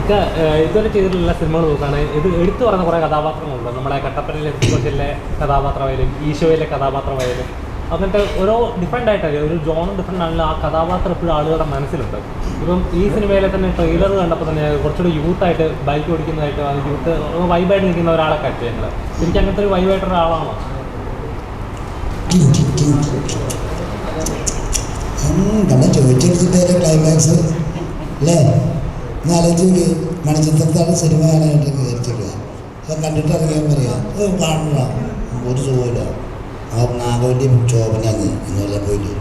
ഇക്ക ഇതുവരെ ചെയ്തിട്ടുള്ള സിനിമകൾ നോക്കുകയാണെങ്കിൽ ഇത് എടുത്തു പറഞ്ഞ കുറേ കഥാപാത്രങ്ങളുണ്ട്. നമ്മുടെ കട്ടപ്പനയിലെ കൊച്ചിലെ കഥാപാത്രമായാലും ഈശോയിലെ കഥാപാത്രമായാലും. അങ്ങനത്തെ ഓരോ ഡിഫറെന്റ് ആയിട്ടല്ലേ ഒരു ജോണും ഡിഫറെന്റ് ആണല്ലോ ആ കഥാപാത്രം ഇപ്പോഴും ആളുകളുടെ മനസ്സിലുണ്ട്. ഇപ്പം ഈ സിനിമയിലെ തന്നെ ട്രെയിലർ കണ്ടപ്പോൾ തന്നെ കുറച്ചുകൂടി യൂത്തായിട്ട് ബൈക്ക് ഓടിക്കുന്നതായിട്ട് യൂത്ത് വൈബായിട്ട് നിൽക്കുന്ന ഒരാളെ കാറ്റ് ഞങ്ങൾ എനിക്ക് അങ്ങനത്തെ ഒരു വൈബായിട്ട് ഒരാളാണോ. കണ്ട ചോദിച്ചെടുത്തിട്ട് ക്ലൈമാക്സ് അല്ലേ ഒന്ന് ആലോചിച്ച് മണിച്ചിത്രത്താണ് സിനിമ കാണാനായിട്ട് വിചാരിച്ചിടുക അപ്പം കണ്ടിട്ട് അറിയാൻ പറയാം അത് കാണണ ഒരു സുഖമില്ല. ആ നാഗവല്യം ചോപനാന്ന് എന്ന് പോയിട്ട്.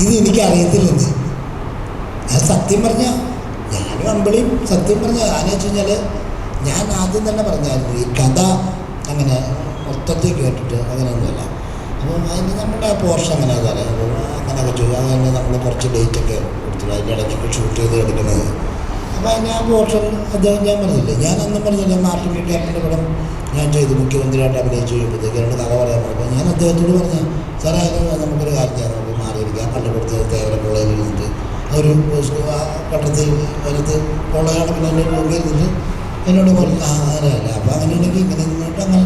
ഇത് ഇത് എനിക്കറിയത്തില്ലെന്ന്. ഞാൻ സത്യം പറഞ്ഞ ഞാനും അമ്പിളിയും സത്യം പറഞ്ഞ വെച്ച് കഴിഞ്ഞാൽ ഞാൻ ആദ്യം തന്നെ പറഞ്ഞായിരുന്നു ഈ കഥ അങ്ങനെ മൊത്തത്തിൽ കേട്ടിട്ട് അങ്ങനെയൊന്നുമല്ല. അപ്പം അതിന് നമ്മുടെ പോർഷൻ അങ്ങനെ തരാം അപ്പം അങ്ങനെയൊക്കെ ചോദിക്കും അങ്ങനെ നമ്മൾ കുറച്ച് ഡേറ്റൊക്കെ അതിന്റെ ഇടയ്ക്കൊക്കെ ഷൂട്ട് ചെയ്ത് എടുക്കുന്നത്. അപ്പോൾ അതിന് ആ പോർഷൻ അദ്ദേഹം ഞാൻ പറഞ്ഞില്ല ഞാൻ അന്നും പറഞ്ഞില്ല മാർട്ടിൻ വീട്ടുകാരന്റെ പടം. ഞാൻ ചെയ്തു മുഖ്യമന്ത്രിയായിട്ട് അഭിനയിച്ചു കഴിയുമ്പോഴത്തേക്ക് രണ്ട് കഥ പറയാൻ പറഞ്ഞപ്പോൾ ഞാൻ അദ്ദേഹത്തോട് പറഞ്ഞു സാറേ അതിന് നമുക്കൊരു കാര്യം ചെയ്യാം നമുക്ക് മാറിയിരിക്കാം കണ്ടുപിടുത്ത തേവര കോളേജിൽ നിന്നിട്ട് ഒരു പട്ടത്തിൽ അതിനകത്ത് കോളേജാണ് പിന്നെ എന്റെ മുമ്പിൽ എന്നോട് പറഞ്ഞു ആ അങ്ങനെയല്ല അപ്പോൾ അങ്ങനെയാണെങ്കിൽ ഇങ്ങനെ നിന്നിട്ട് അങ്ങനെ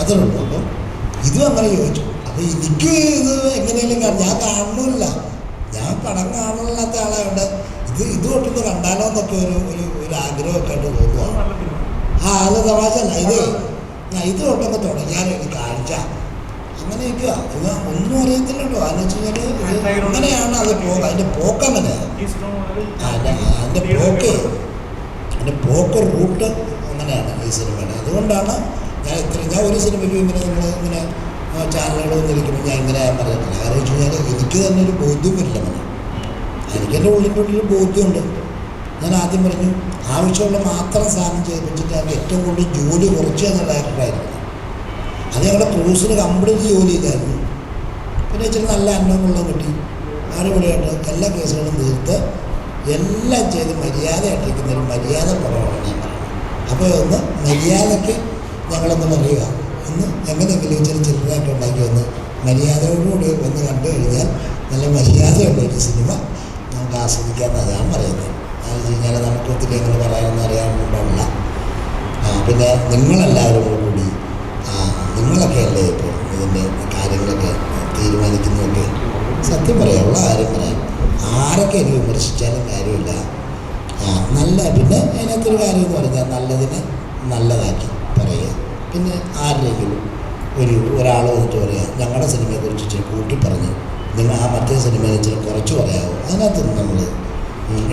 അത്രേ ഉള്ളൂ. അപ്പോൾ ഇതും അങ്ങനെ ചോദിച്ചു. അപ്പോൾ എനിക്ക് ഇത് എങ്ങനെയെങ്കിലും ഞാൻ കാണുന്നില്ല ഞാൻ പടം കാണുന്നില്ലാത്ത ആളായതുകൊണ്ട് ഇത് ഇത് തൊട്ടൊന്ന് കണ്ടാലോ എന്നൊക്കെ ഒരു ഒരു ഒരു ആഗ്രഹമൊക്കെ ആയിട്ട് തോന്നുക ആ അത് തമാശല്ല ഇത് ഞാൻ ഇത് തൊട്ടൊക്കെ തുടങ്ങിയാലോ ഇത് കാഴ്ച. അങ്ങനെ ഇരിക്കുക ഇത് ഒന്നും അറിയത്തില്ലല്ലോ. വെച്ച് കഴിഞ്ഞാൽ ഇത് അങ്ങനെയാണ് അത് പോകുക അതിന്റെ പോക്കമല്ല അതിന്റെ അതിന്റെ പോക്ക്. അതിന്റെ പോക്ക് റൂട്ട് അങ്ങനെയാണ് ഈ സിനിമയുടെ. അതുകൊണ്ടാണ് ഞാൻ ഇത്ര ഞാൻ ഒരു സിനിമയ്ക്കും ഇങ്ങനെ നമ്മൾ ഇങ്ങനെ ചാനലുകൾ വന്നിരിക്കുമ്പോൾ ഞാൻ ഇങ്ങനെ പറയത്തില്ല. കാരണം വെച്ച് കഴിഞ്ഞാൽ എനിക്ക് തന്നെ ഒരു ബോധ്യം വരില്ല മതി എനിക്ക് എന്റെ ഉള്ളിന്റെ ഉള്ളിൽ ബോധ്യമുണ്ട്. ഞാൻ ആദ്യം പറഞ്ഞു ആവശ്യമുള്ള മാത്രം സാധനം ചെയ്ത് വെച്ചിട്ട് അത് ഏറ്റവും കൂടുതൽ ജോലി കുറച്ച് എന്നുള്ള ഡയറക്ടറായിരുന്നു അത് ഞങ്ങളുടെ ക്രൂസിന് കംപ്ലീറ്റ് ജോലി ചെയ്തായിരുന്നു. പിന്നെ ഇച്ചിരി നല്ല അന്നമുള്ള കിട്ടി. അടിപൊളിയായിട്ട് എല്ലാ കേസുകളും തീർത്ത് എല്ലാം ചെയ്ത് മര്യാദയായിട്ടിരിക്കുന്ന ഒരു മര്യാദ പടമാണ് ഞാൻ പറയുന്നത്. അപ്പോൾ ഒന്ന് മര്യാദയ്ക്ക് ഞങ്ങളൊന്ന് പറയുക. ഒന്ന് എങ്ങനെയെങ്കിലും ഇച്ചിരി ചെറുതായിട്ട് ഉണ്ടാക്കി ഒന്ന് മര്യാദയോടുകൂടി ഒന്ന് കണ്ടു കഴിഞ്ഞാൽ നല്ല മര്യാദയുള്ള ഒരു സിനിമ നമുക്ക് ആസ്വദിക്കാമെന്നാണ് ഞാൻ പറയുന്നത്. വെച്ച് കഴിഞ്ഞാൽ നമുക്ക് ഒത്തിരി എങ്ങനെ പറയാമെന്ന് ആ, പിന്നെ നിങ്ങളെല്ലാവരും കൂടി നിങ്ങളൊക്കെ അല്ലേ ഇപ്പോൾ ഇതിന്റെ കാര്യങ്ങളൊക്കെ തീരുമാനിക്കുന്നതൊക്കെ? സത്യം പറയാം ആരും പറയാം. ആരൊക്കെ എനിക്ക് വിമർശിച്ചാലും കാര്യമില്ല. നല്ല പിന്നെ അതിനകത്തൊരു കാര്യം എന്ന് പറഞ്ഞാൽ നല്ലതിനെ നല്ലതാക്കി പറയുക. പിന്നെ ആരുടെയെങ്കിലും ഒരു ഒരാൾ വന്നിട്ട് പറയാം ഞങ്ങളുടെ സിനിമയെക്കുറിച്ച് ഇച്ചിരി കൂട്ടി പറഞ്ഞ് നിങ്ങൾ ആ മറ്റേ സിനിമയെ ഇച്ചിരി കുറച്ച് പറയാമോ അതിനകത്തൊന്നും നമ്മൾ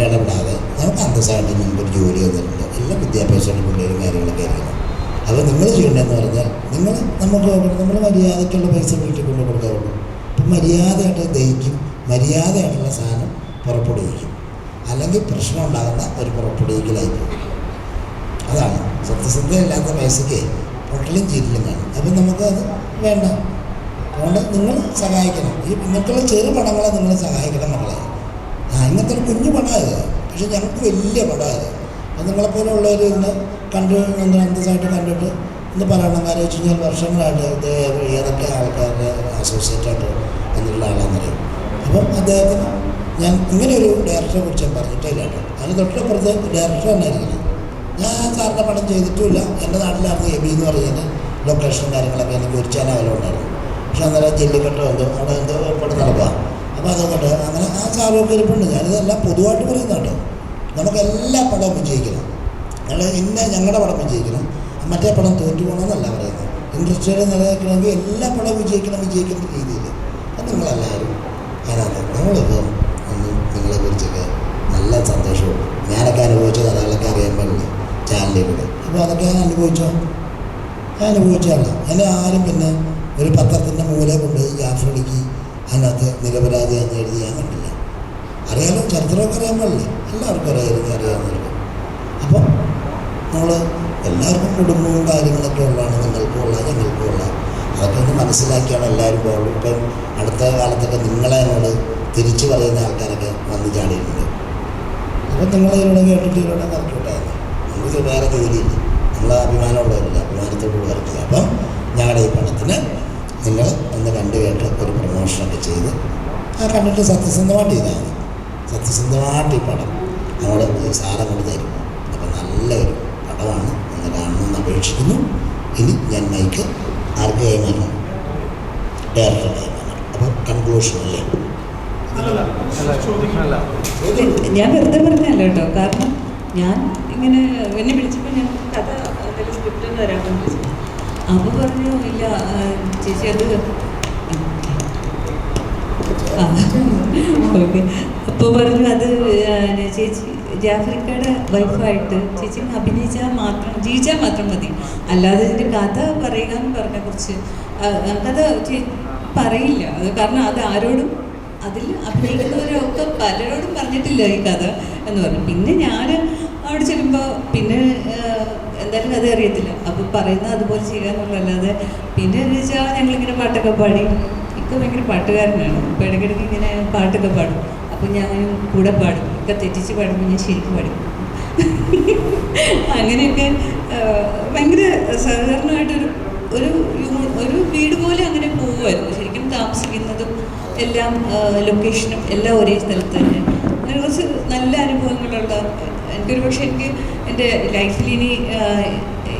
ഇടപെടാതെ നമുക്ക് അന്തസ്സായിട്ട് നമുക്കൊരു ജോലി തന്നിട്ടുണ്ട് എല്ലാ വിദ്യാഭ്യാസമുള്ള പിള്ളേരും കാര്യങ്ങളൊക്കെ ആയിരിക്കണം. അപ്പോൾ നിങ്ങൾ ചെയ്യേണ്ടതെന്ന് പറഞ്ഞാൽ നിങ്ങൾ നമുക്ക് നമ്മൾ മര്യാദയ്ക്കുള്ള പൈസ വീട്ടിൽ കൊണ്ട് കൊടുക്കാവുള്ളൂ. അപ്പം മര്യാദയായിട്ട് ദഹിക്കും മര്യാദയായിട്ടുള്ള സാധനം പുറപ്പെടുവിക്കും. അല്ലെങ്കിൽ പ്രശ്നം ഉണ്ടാകുന്ന ഒരു പുറപ്പെടുവിക്കലായി പോകും. അതാണ് സത്യസന്ധയില്ലാത്ത പൈസയ്ക്ക് പൊട്ടലും ചീരലും കാണും അപ്പം നമുക്ക് അത് വേണ്ട. അതുകൊണ്ട് നിങ്ങൾ സഹായിക്കണം. ഈ ഇങ്ങനത്തുള്ള ചെറു പടങ്ങളെ നിങ്ങൾ സഹായിക്കണം മക്കളെ ആ ഇങ്ങനത്തെ ഒരു കുഞ്ഞു പടമായത് പക്ഷെ ഞങ്ങൾക്ക് വലിയ പടമായത് അത്. നിങ്ങളെപ്പോലുള്ളവർ ഇന്ന് കണ്ടു അന്തസ്സായിട്ട് കണ്ടിട്ട് ഇന്ന് പറയണം. കാര്യം വെച്ച് കഴിഞ്ഞാൽ വർഷങ്ങളായിട്ട് ഇത് ഏതൊക്കെ ആൾക്കാരുടെ അസോസിയേറ്റായിട്ട് എന്നുള്ള ആളാണെന്നറിയും അപ്പം അദ്ദേഹത്തിന് ഞാൻ ഇങ്ങനെ ഒരു ഡയറക്ടറെ കുറിച്ച് ഞാൻ പറഞ്ഞിട്ടേ കേട്ടോ അതിന് തൊട്ടപ്പുറത്ത് ഡയറക്ടർ തന്നെ ഞാൻ സാറിന്റെ പടം ചെയ്തിട്ടുമില്ല. എന്റെ നാട്ടിലായിരുന്നു എബി എന്ന് പറയുന്നത് ലൊക്കേഷൻ കാര്യങ്ങളൊക്കെ എനിക്ക് ഒരു ചാനലും ഉണ്ടായിരുന്നു. പക്ഷെ അന്നേരം ജെല്ലിക്കെട്ടോ എന്തോ അവിടെ എന്തോ പടം നടക്കുക. അപ്പോൾ അതുകൊണ്ട് അങ്ങനെ ആ സാറൊക്കെ ഇരിപ്പുണ്ട്. ഞാനിതെല്ലാം പൊതുവായിട്ട് പറയുന്നുണ്ട് നമുക്കെല്ലാ പടവും വിജയിക്കണം ഞങ്ങൾ ഇന്ന ഞങ്ങളുടെ പടം വിജയിക്കണം മറ്റേ പടം തോറ്റു പോകണമെന്നല്ല പറയുന്നത്. ഇൻഡസ്ട്രിയിൽ നിലനിൽക്കണമെങ്കിൽ എല്ലാ പടവും വിജയിക്കണം വിജയിക്കുന്ന രീതിയിൽ അത് നിങ്ങളെല്ലാവരും അതിനകത്ത് നമ്മളിപ്പോൾ നിങ്ങളെ നിങ്ങളെക്കുറിച്ചൊക്കെ നല്ല സന്തോഷവും. ഞാനൊക്കെ അനുഭവിച്ച കഥകളൊക്കെ അറിയാൻ പാടില്ല? ചാനലിലൂടെ അപ്പോൾ അതൊക്കെ ഞാൻ അനുഭവിച്ചോ? ഞാൻ അനുഭവിച്ചാണ് എന്നെ ആരും പിന്നെ ഒരു പത്രത്തിന്റെ മൂല കൊണ്ട് ജാഫ്രടിക്ക് അതിനകത്ത് നിരപരാധി എന്ന് എഴുതി ഞാൻ കണ്ടില്ല. അറിയാലോ ചരിത്രമൊക്കെ അറിയാൻ പാടില്ല? എല്ലാവർക്കും അറിയാമായിരുന്നു അറിയാവുന്നവർക്ക്. അപ്പം നമ്മൾ എല്ലാവർക്കും കുടുംബവും കാര്യങ്ങളൊക്കെ ഉള്ളതാണ് നിങ്ങൾക്കും ഉള്ള ഞങ്ങൾക്കും ഉള്ള. അതൊക്കെ ഒന്ന് മനസ്സിലാക്കിയാണ് എല്ലാവരും പോകുള്ളൂ ഇപ്പം അടുത്ത കാലത്തൊക്കെ നിങ്ങളെ എന്നോട് തിരിച്ചു പറയുന്ന ആൾക്കാരൊക്കെ വന്ന് ചാടിയിട്ടുണ്ട്. അപ്പം നിങ്ങളതിലൂടെ കേട്ടിട്ട് ഇതിലൂടെ കറക്കിവിട്ടായിരുന്നു നമുക്ക് വേറെ ജോലിയില്ല നമ്മൾ അഭിമാനമുള്ളവരില്ല അഭിമാനത്തോട് വേറെ ചെയ്യുക അപ്പം ഞങ്ങളുടെ ഈ പണത്തിന് നിങ്ങൾ ഒന്ന് കണ്ടു കേട്ട് ഒരു പ്രൊമോഷനൊക്കെ ചെയ്ത് ആ കണ്ടിട്ട് സത്യസന്ധമായിട്ട് ചെയ്താൽ മതി. സത്യസന്ധമായിട്ട് ഈ പടം നമ്മുടെ സാറെ കൊണ്ട് തരും. അപ്പം നല്ലൊരു പടമാണ് ഒന്ന് കാണണമെന്ന് അപേക്ഷിക്കുന്നു. ഇനി ഞാൻ മൈക്ക് ആർക്ക് കൈമാറണം ഡയറക്ടർ കൈമാറണം അപ്പോൾ കൺക്ലൂഷൻ അല്ലേ? ഞാൻ വെറുതെ പറഞ്ഞല്ലോ കേട്ടോ. കാരണം ഞാൻ ഇങ്ങനെ എന്നെ വിളിച്ചപ്പോൾ ഞാൻ കഥ എന്തെങ്കിലും സ്ക്രിപ്റ്റ് തരാൻ വിളിച്ചു അപ്പോൾ പറഞ്ഞു ഇല്ല ചേച്ചി അത് ഓക്കെ. അപ്പോൾ പറഞ്ഞു അത് ചേച്ചി ജാഫ്രിക്കയുടെ വൈഫായിട്ട് ചേച്ചി അഭിനയിച്ചാൽ മാത്രം ജീവിച്ചാൽ മാത്രം മതി. അല്ലാതെ ഇതിന്റെ കഥ പറയുക എന്ന് പറഞ്ഞ കുറച്ച് കഥ പറയില്ല. അത് കാരണം അത് ആരോടും അതിൽ അഭിനയിക്കുന്നവരൊക്കെ പലരോടും പറഞ്ഞിട്ടില്ല ഈ കഥ എന്ന് പറഞ്ഞു. പിന്നെ ഞാൻ അവിടെ ചെല്ലുമ്പോൾ പിന്നെ എന്തായാലും അത് അറിയത്തില്ല. അപ്പം പറയുന്ന അതുപോലെ ചെയ്യാന്നുള്ളതല്ലാതെ പിന്നെ എന്ന് വെച്ചാൽ ഞങ്ങളിങ്ങനെ പാട്ടൊക്കെ പാടി. ഇക്ക ഭയങ്കര പാട്ടുകാരനാണ്. ഇപ്പം ഇടയ്ക്കിടയ്ക്ക് ഇങ്ങനെ പാട്ടൊക്കെ പാടും. അപ്പം ഞാൻ കൂടെ പാടും. ഒക്കെ തെറ്റിച്ച് പാടുമ്പോൾ ഞാൻ ശരിക്കും പാടും. അങ്ങനെയൊക്കെ ഭയങ്കര സഹകരണമായിട്ടൊരു ഒരു ഒരു വീട് പോലെ അങ്ങനെ പോകുമായിരുന്നു ശരിക്കും താമസിക്കുന്നതും എല്ലാം ലൊക്കേഷനും എല്ലാം ഒരേ സ്ഥലത്ത് തന്നെ അങ്ങനെ കുറച്ച് നല്ല അനുഭവങ്ങളുള്ള എനിക്കൊരു പക്ഷേ എനിക്ക് എന്റെ ലൈഫിൽ ഇനി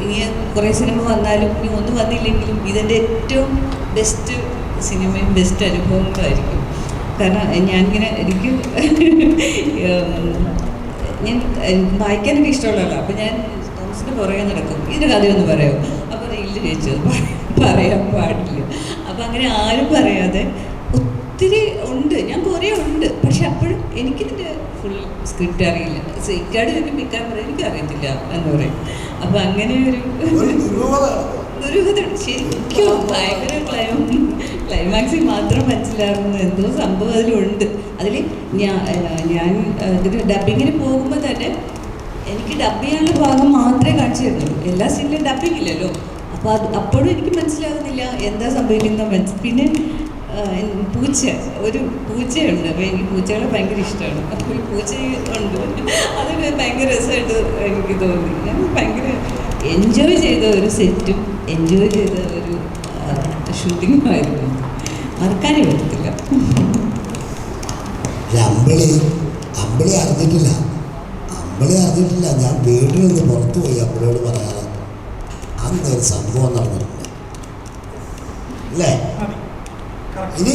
ഇനി കുറേ സിനിമ വന്നാലും ഇനി ഒന്നും വന്നില്ലെങ്കിലും ഇതെന്റെ ഏറ്റവും ബെസ്റ്റ് സിനിമയും ബെസ്റ്റ് അനുഭവങ്ങളായിരിക്കും. കാരണം ഞാനിങ്ങനെ എനിക്ക് ഞാൻ ഉം, ഇഷ്ടമുള്ള ഇഷ്ടമുള്ളതല്ല അപ്പോൾ ഞാൻ തോമസിന്റെ പുറകെ നടക്കും. ഇതിന്റെ കഥയൊന്ന് പറയാമോ അപ്പോൾ ഇല്ല ചേച്ചി പറയാൻ പാടില്ല. അപ്പോൾ അങ്ങനെ ആരും പറയാതെ ഒത്തിരി ഉണ്ട്. ഞാൻ കുറേ ഉണ്ട്. പക്ഷെ അപ്പോഴും എനിക്കിതിന്റെ ഫുൾ സ്ക്രിപ്റ്റ് അറിയില്ല. ഇക്കാട് തന്നെ പിക്കാൻ എനിക്ക് അറിയത്തില്ല എന്ന് പറയും. അപ്പോൾ അങ്ങനെ ഒരു ഒരു ദുരൂഹത ദുരൂഹതയുണ്ട് ശരിക്കും ഭയങ്കര ക്ലൈം ക്ലൈമാക്സിൽ മാത്രം മനസ്സിലാകുന്നു എന്തോ സംഭവം അതിലുണ്ട്. അതിൽ ഞാൻ ഞാൻ ഇതിന് ഡബിങ്ങിന് പോകുമ്പോൾ തന്നെ എനിക്ക് ഡബ് ചെയ്യാനുള്ള ഭാഗം മാത്രമേ കാണിച്ചു തരുന്നുള്ളൂ എല്ലാ സീനിലും ഡബിങ് ഇല്ലല്ലോ. അപ്പോൾ അത് അപ്പോഴും എനിക്ക് മനസ്സിലാകുന്നില്ല എന്താ സംഭവിക്കുന്നത് മനസ്സിൽ പിന്നെ പൂച്ച ഒരു പൂച്ചയുണ്ട്. അപ്പോൾ എനിക്ക് പൂച്ചകളെ ഭയങ്കര ഇഷ്ടമാണ്. അപ്പോൾ ഒരു പൂച്ച ഉണ്ട്. അതൊക്കെ ഭയങ്കര രസമായിട്ട് എനിക്ക് തോന്നി. ഞാൻ ഭയങ്കര എൻജോയ് ചെയ്ത ഒരു സെറ്റും എൻജോയ് ചെയ്ത ഒരു ഷൂട്ടിങ്ങും ആയിരുന്നു. മറക്കാനേ പറ്റത്തില്ല. അമ്പിളി അമ്പിളി അറിഞ്ഞിട്ടില്ല. അമ്പിളി അറിഞ്ഞിട്ടില്ല. ഞാൻ വീട്ടിൽ നിന്ന് പുറത്തു പോയി അമ്പിളിയോട് പറയാതെ അന്നൊരു ഒരു സംഭവം നടന്നിട്ടുണ്ട്. അല്ലേ? ഇനി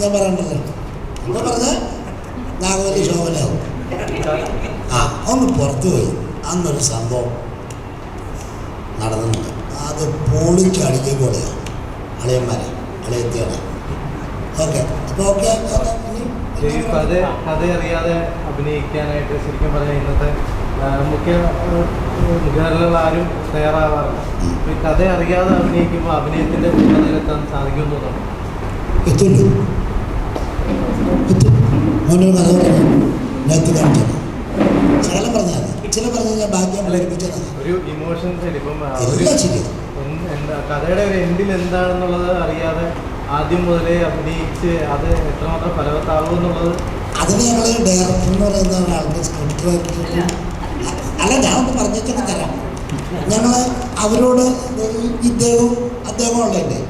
ഞാൻ പറയണ്ടല്ലോ എന്താ പറഞ്ഞ? നാഗവല്ലി ശോഭനയാവും. ആ ഒന്ന് പുറത്തു പോയി. അന്നൊരു സംഭവം നടന്നിട്ടുണ്ട്. അത് പൊളിച്ചടിക്കുക പോലെയാണ് അളിയന്മാരെ അളിയത്തിയാണ് ഓക്കെ അപ്പോൾ ഓക്കെ കഥ അറിയാതെ അഭിനയിക്കാനായിട്ട് ശരിക്കും പറഞ്ഞാൽ ഇന്നത്തെ മുഖ്യ മുഖ്യധാരകൾ ആരും തയ്യാറാവാറില്ല. ഈ കഥ അറിയാതെ അഭിനയിക്കുമ്പോൾ അഭിനയത്തിന്റെ ഉന്നതയിലെത്താൻ സാധിക്കുമെന്ന് തോന്നുന്നു. എത്തുള്ളൂ എത്തും. മോനൊരു കഥ പറഞ്ഞു. നേരത്തെ കാണിച്ചത് ശകലം പറഞ്ഞാൽ ചില പറഞ്ഞു ഞാൻ ഭാഗ്യം ഒരു എല്ലാം ശരി എന്ത് എന്താ കഥയുടെ ഒരു എൻഡിൽ എന്താണെന്നുള്ളത് അറിയാതെ ആദ്യം മുതലേ അഭിനയിച്ച് അത് എത്രമാത്രം ഫലവത്താകും എന്നുള്ളത് അതിന് ഞങ്ങൾ ഡയറക്ടർ എന്ന് പറയുന്ന ഒരാളുടെ സ്ക്രിപ്റ്റ് അല്ല ഞാൻ ഒന്ന് പറഞ്ഞിട്ടൊക്കെ തരാം. ഞങ്ങൾ അവരോട് ഇദ്ദേഹവും അദ്ദേഹവും ഉള്ളതല്ലേ?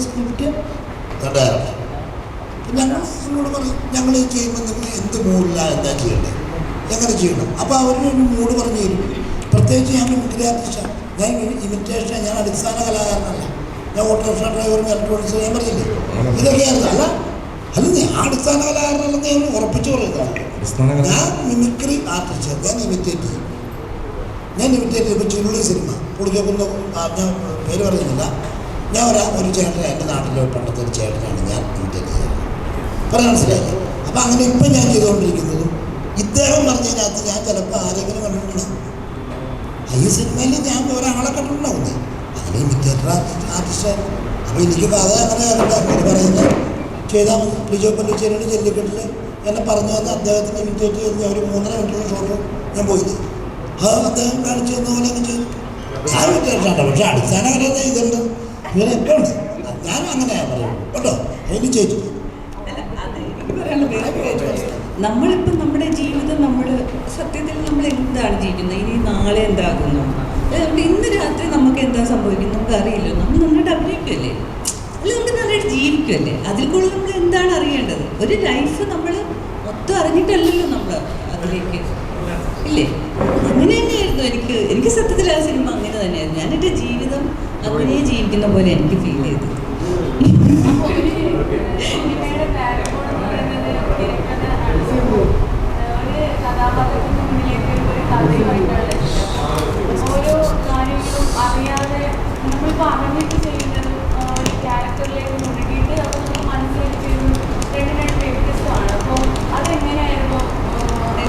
സ്ക്രിപ്റ്റ് ഡയറക്ടർ ഞങ്ങൾ എന്നോട് പറയും ഞങ്ങൾ ഈ ചെയ്യുമ്പോൾ നിങ്ങൾ എന്ത് മൂടില്ല എന്താ ചെയ്യേണ്ടത് എങ്ങനെ ചെയ്യണം? അപ്പോൾ അവരുടെ ഒരു മൂഡ് പറഞ്ഞു തരും. പ്രത്യേകിച്ച് ഞാൻ മിമിക്രി ആർട്ടിസ്റ്റാണ് ഞാൻ ഇമിറ്റേഷൻ ഞാൻ അടിസ്ഥാന കലാകാരനല്ല. ഞാൻ ഓട്ടോറിക്ഷ ഡ്രൈവറും ഇലക്ട്രോണിക്സ് ഞാൻ പറഞ്ഞില്ലേ? ഇതൊക്കെയായിരുന്നു. അല്ല അല്ല ഞാൻ അടിസ്ഥാന കലാകാരനല്ലെന്ന് ഞാൻ ഉറപ്പിച്ചു പറയുന്നതാണ്. ഞാൻ മിമിക്രി ആർട്ടിസ്റ്റ് ഞാൻ ഇമിറ്റേറ്റ് ചെയ്യും. ഞാൻ ഇമിറ്റേറ്റ് ചെയ്തപ്പോൾ ചുരുളി സിനിമ പുളിക്കൊക്കുന്ന ഞാൻ പേര് പറയുന്നില്ല ഞാൻ ഒരു ഒരു ചേട്ടൻ എന്റെ നാട്ടിലെ പണ്ടത്തെ ഒരു ചേട്ടനാണ് ഞാൻ ഇമിറ്റേറ്റ് ചെയ്തത് പറയാൻ മനസ്സിലായി അപ്പം അങ്ങനെ ഇപ്പം ഞാൻ ചെയ്തുകൊണ്ടിരിക്കുന്നത് ഇദ്ദേഹം പറഞ്ഞതിനകത്ത് ഞാൻ ചിലപ്പോൾ ആരെങ്കിലും കണ്ടിട്ടുണ്ടാവും. ഈ സിനിമയിൽ ഞാൻ ഒരാളെ കണ്ടിട്ടുണ്ടാവുന്നേ. അതിൽ മിക്കറ്റർ ആർട്ടിസ്റ്റ് അപ്പോൾ എനിക്ക് കഥ അങ്ങനെ അങ്ങനെ പറയുന്നത് ചെയ്താൽ മതി. ലിജോ പല്ലിച്ചേരിയുടെ ചെല്ലിക്കെട്ടിൽ എന്നെ പറഞ്ഞു തന്ന അദ്ദേഹത്തിന് ഇമിറ്റേറ്റ് ചെയ്ത് ഞാൻ ഒരു മൂന്നര മിനിറ്റുള്ള ഷോട്ട് ഞാൻ പോയത് അത് അദ്ദേഹം കാണിച്ചു തന്ന പോലെ അങ്ങ് ചെയ്തു. ഞാൻ ഇമിറ്റേറ്ററാണ്. പക്ഷേ അടിസ്ഥാനം കല ഇതുണ്ട്. ഇവരൊക്കെ ഉണ്ട് ഞാനും അങ്ങനെയാണ് പറയുള്ളൂ കേട്ടോ? അതിന്. നമ്മളിപ്പം നമ്മുടെ ജീവിതം നമ്മൾ സത്യത്തിൽ നമ്മൾ എന്താണ് ജീവിക്കുന്നത്? ഇനി നാളെ എന്താകുന്നു? ഇന്ന് രാത്രി നമുക്ക് എന്താ സംഭവിക്കുന്നത്? നമുക്ക് അറിയില്ല നമ്മൾ നമ്മുടെ അഭിനയിക്കുമല്ലേ അല്ല? നമുക്ക് നല്ലതായിട്ട് ജീവിക്കുമല്ലേ അതിൽ കൂടുതൽ നമ്മൾ എന്താണ് അറിയേണ്ടത്? ഒരു ലൈഫ് നമ്മൾ മൊത്തം അറിഞ്ഞിട്ടല്ലല്ലോ നമ്മൾ അതിലേക്ക് ഇല്ലേ? അങ്ങനെ തന്നെയായിരുന്നു എനിക്ക്. എനിക്ക് സത്യത്തിൽ ആ സിനിമ അങ്ങനെ തന്നെയായിരുന്നു. ഞാൻ എന്റെ ജീവിതം അങ്ങനെ ജീവിക്കുന്ന പോലെ എനിക്ക് ഫീൽ ചെയ്തു. കഥാപാത്രത്തിന്റെ മുന്നിലേക്ക് ഒരു കഥയുമായിട്ടാണ് ഓരോ കാര്യങ്ങളും അറിയാതെ നമ്മളിപ്പോൾ അറിഞ്ഞിട്ട് ചെയ്യുന്നത് ഒരു ക്യാരക്ടറിലേക്ക് മുഴുകിയിട്ട് അത് നമ്മൾ മനസ്സിലേക്ക് ചെയ്യുന്നത് രണ്ടും രണ്ട് വ്യത്യസ്തമാണ് അപ്പോൾ അതെങ്ങനെയായിരുന്നു ആ,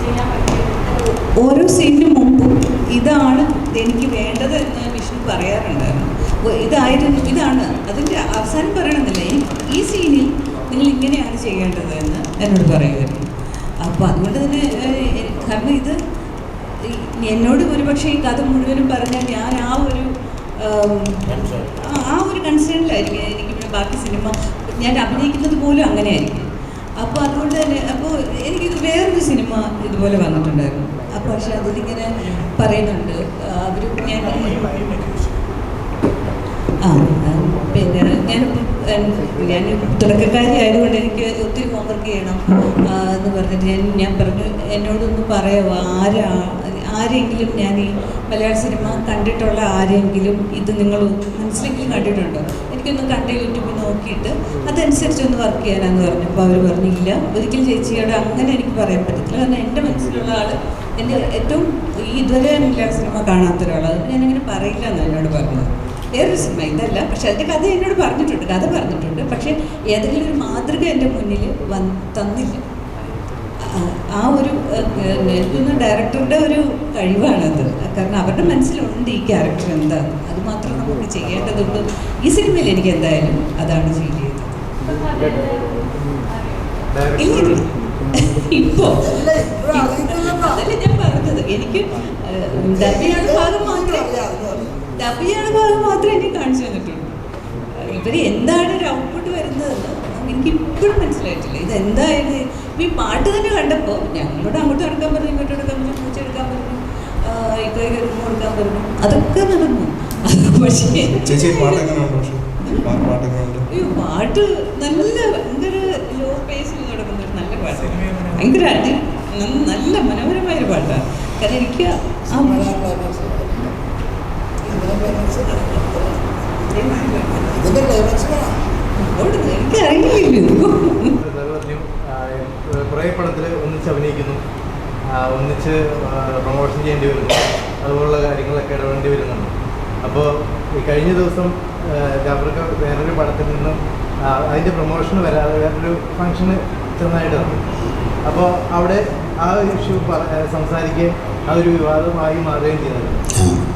ചെയ്യാൻ പറ്റിയത് ഓരോ സീനിന് മുമ്പും ഇതാണ് എനിക്ക് വേണ്ടത് എന്ന് വിഷ്ണു പറയാറുണ്ടായിരുന്നു ഓ, ഇതായിരുന്നു ഇതാണ് അതിന്റെ അവസാനം പറയണമെന്നില്ല എനിക്ക് ഈ സീനിൽ നിങ്ങൾ ഇങ്ങനെയാണ് ചെയ്യേണ്ടത് എന്ന് എന്നോട് പറയുമായിരുന്നു അപ്പോൾ അതുകൊണ്ട് തന്നെ ഏഹ്, എ- കാരണം ഇത് ഈ- എന്നോട് ഒരുപക്ഷെ ഈ കഥ മുഴുവനും പറഞ്ഞാൽ ഞാൻ ആ ഒരു ആ- ഒരു കൺസേണിലായിരിക്കും എനിക്ക് പിന്നെ ബാക്കി സിനിമ ഞാൻ അഭിനയിക്കുന്നത് പോലും അങ്ങനെ ആയിരിക്കും അപ്പോൾ അതുകൊണ്ട് തന്നെ അപ്പോൾ എനിക്കിത് വേറൊരു സിനിമ ഇതുപോലെ വന്നിട്ടുണ്ടായിരുന്നു. അപ്പോൾ പക്ഷെ അതിലിങ്ങനെ പറയുന്നുണ്ട്. അവർ ഞാൻ ആ, പിന്നെ ഞാൻ ഞാൻ തുടക്കക്കാരി ആയതുകൊണ്ട് എനിക്ക് ഒത്തിരി ഹോംവർക്ക് ചെയ്യണം എന്ന് പറഞ്ഞിട്ട് ഞാൻ ഞാൻ പറഞ്ഞു എന്നോടൊന്ന് പറയാമോ ആരാ ആരെങ്കിലും ഞാൻ ഈ മലയാള സിനിമ കണ്ടിട്ടുള്ള ആരെങ്കിലും ഇത് നിങ്ങൾ മനസ്സിലെങ്കിലും കണ്ടിട്ടുണ്ടോ? എനിക്കൊന്ന് കണ്ട് യൂട്യൂബിൽ നോക്കിയിട്ട് അതനുസരിച്ച് ഒന്ന് വർക്ക് ചെയ്യാനാന്ന് പറഞ്ഞപ്പോൾ അവർ പറഞ്ഞില്ല. ഒരിക്കലും ചേച്ചിയോട് അങ്ങനെ എനിക്ക് പറയാൻ പറ്റത്തില്ല. കാരണം എന്റെ മനസ്സിലുള്ള ആൾ എന്റെ ഏറ്റവും ഈ ഇതുവരെ മലയാള സിനിമ കാണാത്ത ഒരാളാണ് ഞാനിങ്ങനെ പറയില്ല എന്നാണ് എന്നോട് പറഞ്ഞത്. വേറൊരു സിനിമ ഇതല്ല. പക്ഷെ അതിന്റെ കഥ എന്നോട് പറഞ്ഞിട്ടുണ്ട്. കഥ പറഞ്ഞിട്ടുണ്ട്. പക്ഷേ ഏതെങ്കിലും ഒരു മാതൃക എന്റെ മുന്നിൽ വന്ന് തന്നില്ല. ആ- ഒരു എനിക്കൊന്ന് ഡയറക്ടറുടെ ഒരു കഴിവാണത്. കാരണം അവരുടെ മനസ്സിലുണ്ട് ഈ ക്യാരക്ടർ എന്താണ് അത് മാത്രം നമുക്ക് ചെയ്യേണ്ടതുണ്ട്. ഈ സിനിമയിൽ എനിക്ക് എന്തായാലും അതാണ് ഫീൽ ചെയ്തത്. ഇപ്പൊ. അതല്ല ഞാൻ പറഞ്ഞത്. എനിക്ക് ഡബിയാണ് ഭാഗം മാത്രം ഡബിയാണ് ഭാഗം മാത്രമേ എനിക്ക് കാണിച്ചു തന്നിട്ടുള്ളൂ ഇവർ എന്താണ് ഒരു ഔട്ട്പുട്ട് വരുന്നതെന്ന് എനിക്ക് ഇപ്പോഴും മനസ്സിലായിട്ടില്ല. ഇത് എന്തായത് ഇപ്പൊ ഈ പാട്ട് തന്നെ കണ്ടപ്പോൾ ഞങ്ങളോട് അങ്ങോട്ട് എടുക്കാൻ പറഞ്ഞു ഇങ്ങോട്ട് എടുക്കാൻ പറഞ്ഞു പൂച്ച എടുക്കാൻ പറഞ്ഞു ഇക്കോയ്ക്ക് എടുക്കുമ്പോൾ എടുക്കാൻ പറഞ്ഞു. അതൊക്കെ നടന്നു പക്ഷേ പാട്ട് അയ്യോ നല്ല ഭയങ്കര ലോ പേസിൽ നടക്കുന്ന ഒരു നല്ല പാട്ട് ഭയങ്കര അടി നല്ല മനോഹരമായ ഒരു പാട്ടാണ്. കാരണം എനിക്ക് ആ ഇതിന്റെ ക്ലൈമാക്സ് കാണാം അവിടെ എനിക്ക് അറിയില്ലല്ലോ. കുറേ പടത്തിൽ ഒന്നിച്ച് അഭിനയിക്കുന്നു. ഒന്നിച്ച് പ്രൊമോഷൻ ചെയ്യേണ്ടി വരുന്നു. അതുപോലുള്ള കാര്യങ്ങളൊക്കെ ഇടപെടേണ്ടി വരുന്നുണ്ട്. അപ്പോൾ ഈ കഴിഞ്ഞ ദിവസം ജാഫർക്ക് വേറൊരു പടത്തിൽ നിന്നും അതിന്റെ പ്രൊമോഷന് വരാതെ വേറൊരു ഫംഗ്ഷന് ചെന്നായിട്ട് വന്നു അപ്പോൾ അവിടെ ആ ഇഷ്യൂ സംസാരിക്കുകയും അതൊരു വിവാദമായി മാറുകയും ചെയ്തത്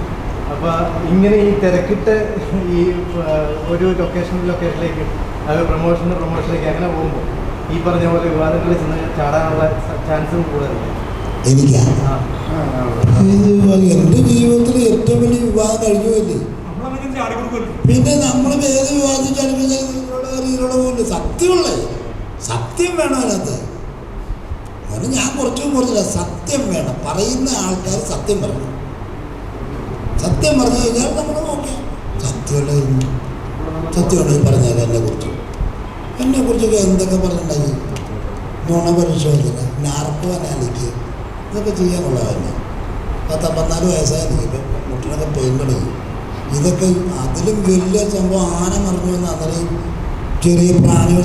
അപ്പോൾ ഇങ്ങനെ ഈ തിരക്കിട്ട് ഈ ഒരു ലൊക്കേഷൻ ലൊക്കേഷനിലേക്ക് അത് പ്രൊമോഷന് പ്രൊമോഷനിലേക്ക് അങ്ങനെ പോകുമ്പോൾ ഈ പറഞ്ഞ പോലെ വിവാദങ്ങളിൽ ചെന്ന് ചാടാനുള്ള ചാൻസും കൂടുതലുണ്ട്. എനിക്കാ എന്റെ ജീവിതത്തിൽ ഏറ്റവും വലിയ വിവാഹം കഴിഞ്ഞു പോയില്ലേ? പിന്നെ നമ്മൾ ഏത് വിവാദം ചടിപ്പിച്ചാൽ ഇതിലൂടെ കയറി ഇതിലൂടെ പോകില്ല സത്യമുള്ളേ. സത്യം വേണം അതിനകത്ത്. അതുകൊണ്ട് ഞാൻ കുറച്ചും കുറച്ചില്ല സത്യം വേണം. പറയുന്ന ആൾക്കാർ സത്യം പറയണം. സത്യം പറഞ്ഞു കഴിഞ്ഞാൽ നമ്മൾ നോക്കാം. പറഞ്ഞാൽ എന്നെ കുറിച്ച്. എന്നെ കുറിച്ചൊക്കെ എന്തൊക്കെ പറഞ്ഞിട്ടുണ്ടെങ്കിൽ നുണ പരിശോധന നാർക്കോ അനാലിക്ക് ഇതൊക്കെ ചെയ്യാനുള്ളതന്നെ പത്തമ്പത്തിനാല് വയസ്സായി ഇപ്പം മുട്ടിനൊക്കെ പെയിൻ തുടങ്ങി. ഇതൊക്കെ അതിലും വലിയ സംഭവം ആന മറിഞ്ഞു വന്ന അന്നേരം ചെറിയ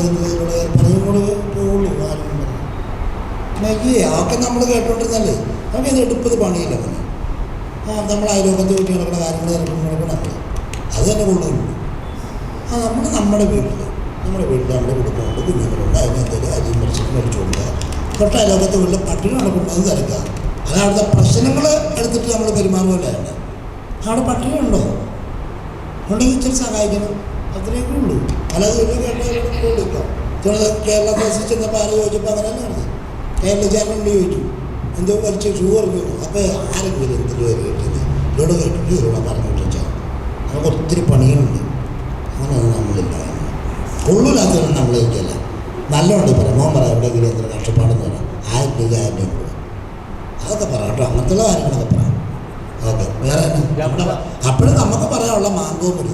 ഇതിലൂടെ പറയും കൂടെ പോകുള്ളൂ ആരും പറഞ്ഞു അതൊക്കെ നമ്മൾ കേട്ടോണ്ടിരുന്നല്ലേ? നമുക്ക് ഇത് എടുപ്പത് പണിയില്ല പിന്നെ നമ്മൾ അയലോകത്ത് വീട്ടിൽ നടക്കുന്ന കാര്യങ്ങൾ നടക്കണം അത് തന്നെ കൂടുതലുണ്ട് ആ നമ്മൾ നമ്മുടെ വീട്ടിൽ നമ്മുടെ വീട്ടിൽ നമ്മുടെ കുടുംബമുണ്ട് കുഞ്ഞുങ്ങളുണ്ട് അതിന് എന്തെങ്കിലും അരിയും മരിച്ചിട്ട് മേടിച്ചു കൊടുക്കുക തൊട്ട് അയലോക്കത്തെ വീട്ടിൽ പട്ടിണി നടക്കുമ്പോൾ അത് തിരക്കുക അത് അവിടുത്തെ പ്രശ്നങ്ങൾ എടുത്തിട്ട് നമ്മൾ പെരുമാറുമല്ലാണ് അവിടെ പട്ടിണി ഉണ്ടോ? ഉണ്ടെങ്കിൽ ഇച്ചിരി സഹായിക്കണം. അത്രയൊക്കെ ഉള്ളൂ. പല കേരളത്തിൽ കേരളത്തിലില്ല കേരള ബസ്സിൽ ചെന്നപ്പോൾ ആരും ചോദിച്ചപ്പോൾ അങ്ങനെ തന്നെയാണ് കേരള ചാനലുണ്ട് ചോദിച്ചു എന്തോ വലിച്ച് ഷൂ പറഞ്ഞു അപ്പോൾ ആരെങ്കിലും എന്തൊരു പേര് ഇവിടെ കേട്ടിട്ട് ഇവിടെ പറഞ്ഞു വിട്ടാൽ നമുക്ക് ഒത്തിരി പണിയുണ്ട്. അങ്ങനെയൊന്നും നമ്മളില്ല. കൊള്ളൂലാത്തതൊന്നും നമ്മൾ കഴിക്കല്ല നല്ലോണ്ട് പറയാം മോൻ പറയാം എവിടെയെങ്കിലും എന്തൊരു കഷ്ടപ്പാടെന്ന് പറയാം ആയിരം രൂപ ആയിരം രൂപ അതൊക്കെ പറയാം കേട്ടോ. അങ്ങനത്തുള്ള കാര്യങ്ങളൊക്കെ പറയാം ഓക്കെ വേറെ അപ്പോഴും നമുക്ക് പറയാനുള്ള മാങ്കോ മുറി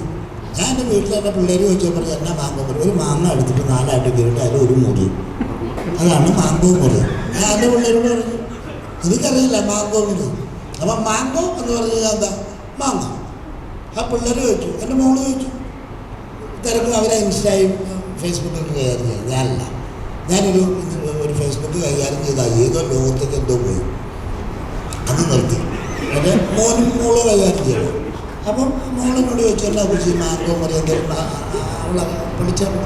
ഞാൻ എന്റെ വീട്ടിൽ എന്റെ പിള്ളേർ ചോദിച്ചാൽ പറഞ്ഞു എന്നാ മാങ്കോ മുറി ഒരു മാങ്ങ എടുത്തിട്ട് നാലായിട്ട് കീറിട്ട് അതിൽ ഒരു മുറി. അതാണ് മാങ്കോ മുറി. ഞാൻ എന്റെ പിള്ളേരോട് പറഞ്ഞു എനിക്കറിയില്ല മാങ്കോ മുറി അപ്പം മാംഗോ എന്ന് പറഞ്ഞു കഴിഞ്ഞാൽ എന്താ മാങ്ങ ആ പിള്ളേർ ചോദിച്ചു എന്റെ മോൾ ചോദിച്ചു തിരക്കും അവരെ ഇൻസ്റ്റയും ഫേസ്ബുക്കൊക്കെ കൈകാര്യം ചെയ്യും ഞാനല്ല ഞാനൊരു ഒരു ഫേസ്ബുക്ക് കൈകാര്യം ചെയ്താൽ ഏതോ ലോകത്തേക്ക് എന്തോ പോയി അത് നിർത്തി എന്റെ മോനും മോളോ കൈകാര്യം ചെയ്യണം അപ്പം മോളിനോട് ചോദിച്ചാൽ കുറിച്ച് മാർഗോ മറിയാൻ അവളെ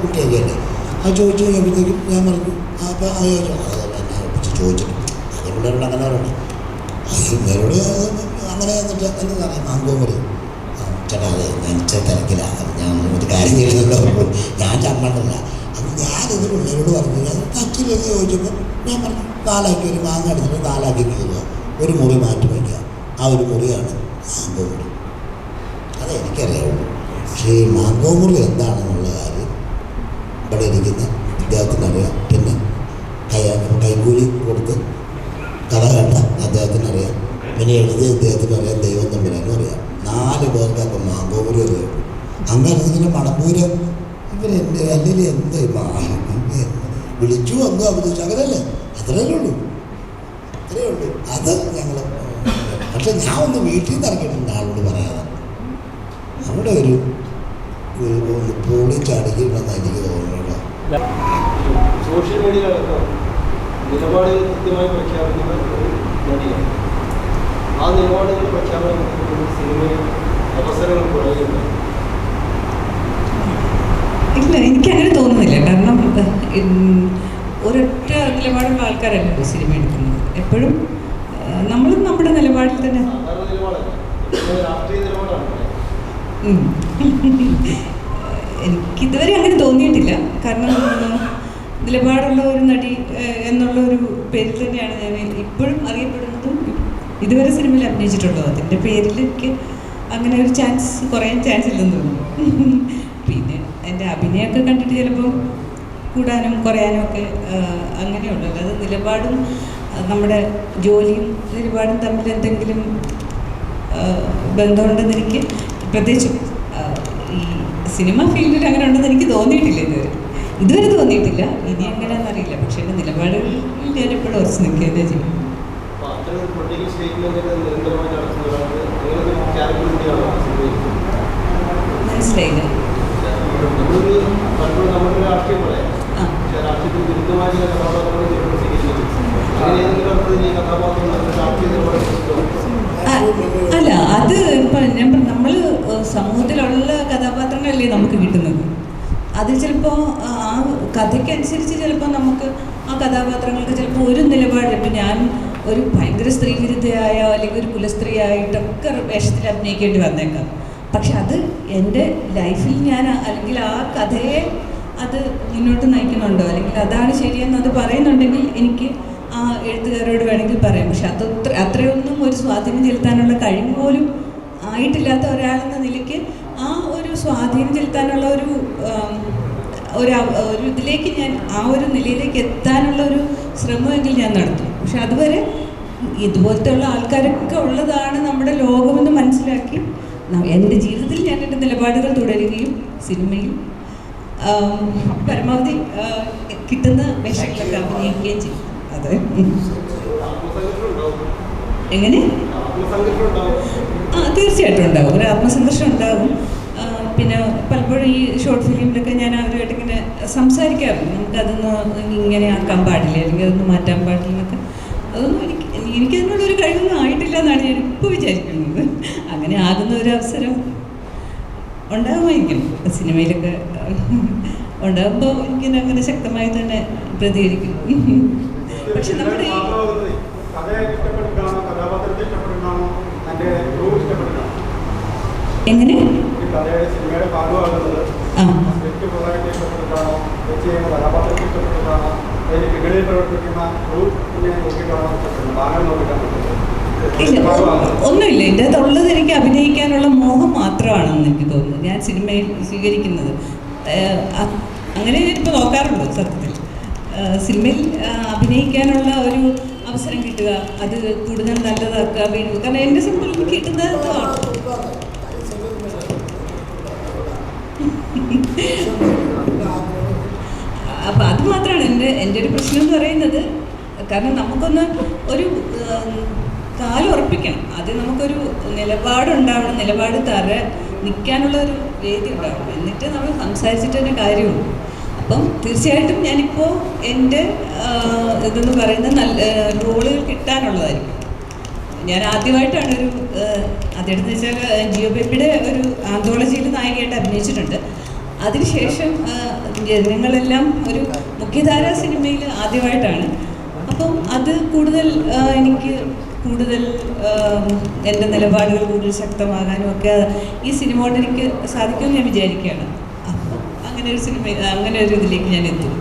കുട്ടിയൊക്കെ അല്ലേ അത് ചോദിച്ചു കഴിഞ്ഞപ്പോഴത്തേക്കും ഞാൻ പറഞ്ഞു അപ്പോൾ ആ ചോദിച്ചു അത് എന്നെ കുറിച്ച് ചോദിച്ചിട്ട് അങ്ങനെ പറയണം ഇവരോട് അങ്ങനെ എന്നിട്ട് എന്ന് പറയാം മാങ്കോ പറയും ആ, ചേട്ടാ അത് ഞാൻ ഇച്ചിരി തിരക്കിലാണ് ഞാൻ ഒരു കാര്യം ചെയ്യുന്നല്ലോ ഞാൻ ചമ്മണ്ടല്ല. അപ്പം ഞാനിത് പിള്ളേരോട് പറഞ്ഞു അത് ടച്ചിലെന്ന് ചോദിച്ചപ്പോൾ ഞാൻ പറഞ്ഞു നാലാക്കി ഒരു മാങ്ങ എടുത്തിട്ട് നാലാക്കി കീഴുക ഒരു മുറി മാറ്റി വയ്ക്കുക. ആ ഒരു മുറിയാണ് മാങ്കോ മുറി എനിക്കറിയാവുള്ളൂ പക്ഷേ ഈ മാങ്കോ മുറി എന്താണെന്നുള്ള കാര്യം ഇവിടെ ഇരിക്കുന്ന വിദ്യാർത്ഥിനറിയാം പിന്നെ കൈ കൈക്കൂലി കൊടുത്ത് കഥ അദ്ദേഹത്തിന് അറിയാം പിന്നെ എഴുതി അദ്ദേഹത്തിന് അറിയാം ദൈവം തമ്മിലും അറിയാം. നാല് പേർക്ക് അപ്പം മാമ്പൂര് അറിയാം അങ്ങനെ ഇങ്ങനെ മണപ്പൂര് ഇവരെന്റെ അല്ലെങ്കിൽ എന്ത് വിളിച്ചു വന്നു അവർ അങ്ങനെയല്ലേ അത്രയല്ലേ ഉള്ളൂ. അത്രയേ ഉള്ളൂ. അത് ഞങ്ങൾ പക്ഷെ ഞാൻ ഒന്ന് വീട്ടിൽ നിന്ന് ഇറങ്ങിയിട്ടുണ്ട് ആളോട് പറയാതെ. അവിടെ ഒരു പൂളി എനിക്ക് തോന്നുന്നുള്ളൂ സോഷ്യൽ മീഡിയയിലടക്കം നിലപാടുകൾ കൃത്യമായി പ്രഖ്യാപിക്കുന്ന നടിയാണ്. ആ നിലപാടുകൾ പ്രഖ്യാപനം സിനിമയിൽ അവസരങ്ങൾ കുറയുന്നു ഇല്ല എനിക്കങ്ങനെ തോന്നുന്നില്ല. കാരണം ഒരൊറ്റ നിലപാടുള്ള ആൾക്കാരല്ലല്ലോ സിനിമ എടുക്കുന്നത്. എപ്പോഴും നമ്മളും നമ്മുടെ നിലപാടിൽ തന്നെ. എനിക്കിതുവരെ അങ്ങനെ തോന്നിയിട്ടില്ല. കാരണം നിലപാടുള്ള ഒരു നടി എന്നുള്ള ഒരു പേരിൽ തന്നെയാണ് ഞാൻ ഇപ്പോഴും അറിയപ്പെടുന്നതും ഇതുവരെ സിനിമയിൽ അഭിനയിച്ചിട്ടുള്ളത്. അതിന്റെ പേരിൽ എനിക്ക് അങ്ങനെ ഒരു ചാൻസ് കുറയാൻ ചാൻസ് ഇല്ലെന്ന് തോന്നുന്നു. പിന്നെ എന്റെ അഭിനയമൊക്കെ കണ്ടിട്ട് ചിലപ്പോൾ കൂടാനും കുറയാനും ഒക്കെ അങ്ങനെയുള്ളൂ. അല്ലാതെ നിലപാടും നമ്മുടെ ജോലിയും നിലപാടും തമ്മിൽ എന്തെങ്കിലും ബന്ധമുണ്ടെന്ന് എനിക്ക് പ്രത്യേകിച്ചും ഈ സിനിമ ഫീൽഡിൽ അങ്ങനെ ഉണ്ടെന്ന് എനിക്ക് തോന്നിയിട്ടില്ല ഇതുവരെ. ഇതുവരെ തോന്നിയിട്ടില്ല. ഇനി എങ്ങനെയാണെന്നറിയില്ല പക്ഷേ എന്റെ നിലപാടുകളിൽ ഞാൻ എപ്പോഴും ഉറച്ചു നിൽക്കുകയല്ലേ ചെയ്യും അപ്പോൾ അത്തരം ഒരു പൊളിറ്റിക്കൽ സ്റ്റേറ്റ്മെന്റൊക്കെ നിരന്തരമായി നടക്കുന്ന ഒരാൾക്ക് നിങ്ങളൊരു ക്യാരക്ടർ കൂടിയാണ് സിനിമയിൽ മനസ്സിലായില്ല നമ്മളൊരു പലപ്പോഴും നമ്മുടെ രാഷ്ട്രീയം പറയാം ആ പക്ഷേ രാഷ്ട്രീയത്തിന് വിരുദ്ധമായ ചില കഥാപാത്രങ്ങൾ ചിലപ്പോൾ സ്വീകരിക്കുന്നു അങ്ങനെ ഏതെങ്കിലും അർത്ഥത്തിൽ ഈ കഥാപാത്രം നല്ല രാഷ്ട്രീയ നിലപാട് ആ, അല്ല അത് ഇപ്പം ഞാൻ നമ്മൾ സമൂഹത്തിലുള്ള കഥാപാത്രങ്ങളല്ലേ നമുക്ക് കിട്ടുന്നത് അതിൽ ചിലപ്പോൾ ആ കഥയ്ക്കനുസരിച്ച് ചിലപ്പോൾ നമുക്ക് ആ കഥാപാത്രങ്ങൾക്ക് ചിലപ്പോൾ ഒരു നിലപാട് ഇപ്പം ഞാൻ ഒരു ഭയങ്കര സ്ത്രീ വിരുദ്ധയായോ അല്ലെങ്കിൽ ഒരു കുലസ്ത്രീ ആയിട്ടൊക്കെ വേഷത്തിൽ അഭിനയിക്കേണ്ടി വന്നേക്കാം. പക്ഷെ അത് എന്റെ ലൈഫിൽ ഞാൻ അല്ലെങ്കിൽ ആ കഥയെ അത് മുന്നോട്ട് നയിക്കുന്നുണ്ടോ? അല്ലെങ്കിൽ അതാണ് ശരിയെന്ന് അത് പറയുന്നുണ്ടെങ്കിൽ എനിക്ക് ആ എഴുത്തുകാരോട് വേണമെങ്കിൽ പറയാം. പക്ഷെ അത് അത്രയൊന്നും ഒരു സ്വാധീനം ചെലുത്താനുള്ള കഴിവ് പോലും ആയിട്ടില്ലാത്ത ഒരാളെന്ന നിലയ്ക്ക് ആ ഒരു സ്വാധീനം ചെലുത്താനുള്ള ഒരു ഒരു ഒരു ഇതിലേക്ക് ഞാൻ ആ ഒരു നിലയിലേക്ക് എത്താനുള്ള ഒരു ശ്രമമെങ്കിൽ ഞാൻ നടത്തും. പക്ഷെ അതുവരെ ഇതുപോലത്തെ ഉള്ള ആൾക്കാരൊക്കെ ഉള്ളതാണ് നമ്മുടെ ലോകമെന്ന് മനസ്സിലാക്കി എന്റെ ജീവിതത്തിൽ ഞാൻ എന്റെ നിലപാടുകൾ തുടരുകയും സിനിമയും പരമാവധി കിട്ടുന്ന വേഷങ്ങളൊക്കെ അഭിനയിക്കുകയും ചെയ്യും. അതെ. എങ്ങനെ? ആ തീർച്ചയായിട്ടും ഉണ്ടാകും ഒരു ആത്മസംഘർഷം ഉണ്ടാകും പിന്നെ പലപ്പോഴും ഈ ഷോർട്ട് ഫിലിമിലൊക്കെ ഞാൻ അവരുമായിട്ട് ഇങ്ങനെ സംസാരിക്കാറുണ്ട്. നമുക്കതൊന്ന് ഇങ്ങനെ ആക്കാൻ പാടില്ല അല്ലെങ്കിൽ അതൊന്നും മാറ്റാൻ പാടില്ല എന്നൊക്കെ. അതൊന്നും എനിക്ക് എനിക്കതിനുള്ള ഒരു കഴിവൊന്നും ആയിട്ടില്ല എന്നാണ് ഞാൻ ഇപ്പോൾ വിചാരിക്കുന്നത്. അങ്ങനെ ആകുന്ന ഒരു അവസരം ഉണ്ടാകുമായിരിക്കും സിനിമയിലൊക്കെ ഉണ്ടാകുമ്പോൾ എനിക്ക് അങ്ങനെ ശക്തമായി തന്നെ പ്രതികരിക്കും. പക്ഷെ നമ്മുടെ ഈ എങ്ങനെ? ഒന്നുമില്ല. എന്റെ അകത്തുള്ളത് എനിക്ക് അഭിനയിക്കാനുള്ള മോഹം മാത്രമാണെന്ന് എനിക്ക് തോന്നുന്നു ഞാൻ സിനിമയിൽ സ്വീകരിക്കുന്നത്. അങ്ങനെ ഞാനിപ്പോൾ നോക്കാറുള്ളൂ സത്യത്തിൽ. സിനിമയിൽ അഭിനയിക്കാനുള്ള ഒരു അവസരം കിട്ടുക അത് കൂടുതൽ നല്ലതാക്കുക വീണ്ടും. കാരണം എന്റെ സിനിമയിൽ കിട്ടുന്നത് അപ്പം അത് മാത്രമാണ് എന്റെ എന്റെ ഒരു പ്രശ്നം എന്ന് പറയുന്നത്. കാരണം നമുക്കൊന്ന് ഒരു കാലം ഉറപ്പിക്കണം. അത് നമുക്കൊരു നിലപാടുണ്ടാവണം നിലപാട് തറ നിൽക്കാനുള്ള ഒരു വേദി ഉണ്ടാവണം. എന്നിട്ട് നമ്മൾ സംസാരിച്ചിട്ട് തന്നെ കാര്യമുള്ളൂ അപ്പം തീർച്ചയായിട്ടും ഞാനിപ്പോൾ എന്റെ ഇതെന്ന് പറയുന്നത് നല്ല റോളുകൾ കിട്ടാനുള്ളതായിരിക്കും. ഞാൻ ആദ്യമായിട്ടാണ് ഒരു അതെടുത്ത് വെച്ചാൽ ജിയോ ബേബിയുടെ ഒരു ആന്തോളജിയിൽ നായികയായിട്ട് അഭിനയിച്ചിട്ടുണ്ട്. അതിനുശേഷം ജനങ്ങളെല്ലാം ഒരു മുഖ്യധാര സിനിമയിൽ ആദ്യമായിട്ടാണ്. അപ്പം അത് കൂടുതൽ എനിക്ക് കൂടുതൽ എന്റെ നിലപാടുകൾ കൂടുതൽ ശക്തമാകാനും ഒക്കെ ഈ സിനിമ കൊണ്ട് എനിക്ക് സാധിക്കുമെന്ന് ഞാൻ വിചാരിക്കുകയാണ്. അപ്പം അങ്ങനെ ഒരു സിനിമ അങ്ങനെ ഒരു ഇതിലേക്ക് ഞാൻ എത്തും.